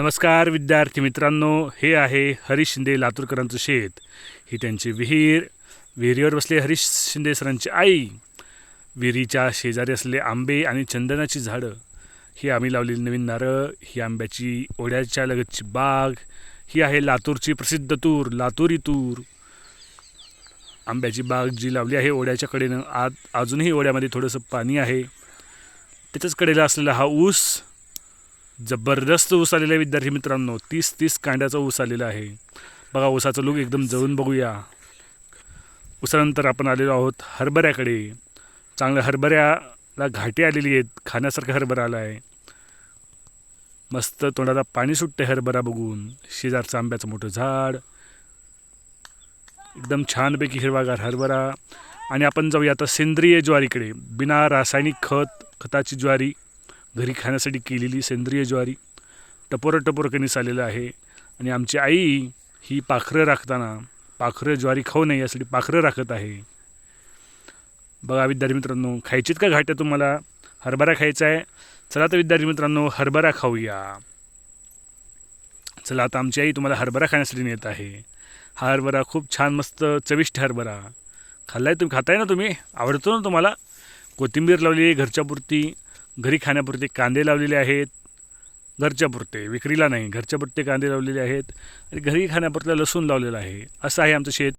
नमस्कार विद्यार्थी मित्रांनो. हे आहे हरीश शिंदे लातूरकरांचं शेत. ही त्यांची विहीर. विहिरीवर बसले हरीश शिंदे सरांची आई. विहिरीच्या शेजारी असलेले आंबे आणि चंदनाची झाडं. ही आम्ही लावलेली नवीन नारळ ही आंब्याची ओढ्याच्या लगतची बाग ही आहे लातूरची प्रसिद्ध तूर लातुरी तूर. आंब्याची बाग जी लावली आहे ओढ्याच्या कडेनं आत अजूनही ओढ्यामध्ये थोडंसं पाणी आहे. त्याच्याच कडेला असलेला हा ऊस जबरदस्त ऊस आलेला आहे विद्यार्थी मित्रांनो. तीस तीस कांड्याचा ऊस आलेला आहे. बघा ऊसाचं लूक एकदम जळून बघूया. ऊसानंतर आपण आलेलो आहोत हरभऱ्याकडे. चांगल्या हरभऱ्याला घाटी आलेली आहेत. खाण्यासारखा हरभरा आला आहे मस्त तोंडाला पाणी सुटते हरभरा बघून. शेजारचं आंब्याचं मोठं झाड. एकदम छानपैकी हिरवागार हरभरा. आणि आपण जाऊया आता सेंद्रिय ज्वारीकडे. बिना रासायनिक खत खताची ज्वारी घरी खाण्यासाठी केलेली सेंद्रिय ज्वारी टपोरं टपोर कणीस आलेलं आहे आणि आमची आई ही पाखरं राखताना पाखरं ज्वारी खाऊ नये यासाठी पाखरं राखत आहे. बघा विद्यार्थी मित्रांनो खायचीत का घाट्या तुम्हाला हरभरा खायचा आहे. चला तर विद्यार्थी मित्रांनो हरभरा खाऊया. चला आता आमची आई तुम्हाला हरभरा खाण्यासाठी नेत आहे. हा हरभरा खूप छान मस्त चविष्ट हरभरा. खाल्लाय तुम्ही खाताय ना तुम्ही? आवडतो ना तुम्हाला? कोथिंबीर लावली घरच्यापुरती घरी खाण्यापुरते कांदे लावलेले आहेत. घरच्या पुरते विक्रीला नाही घरच्या पुरते कांदे लावलेले आहेत. आणि घरी खाण्यापुरतं लसूण लावलेलं आहे. असं आहे आमचं शेत.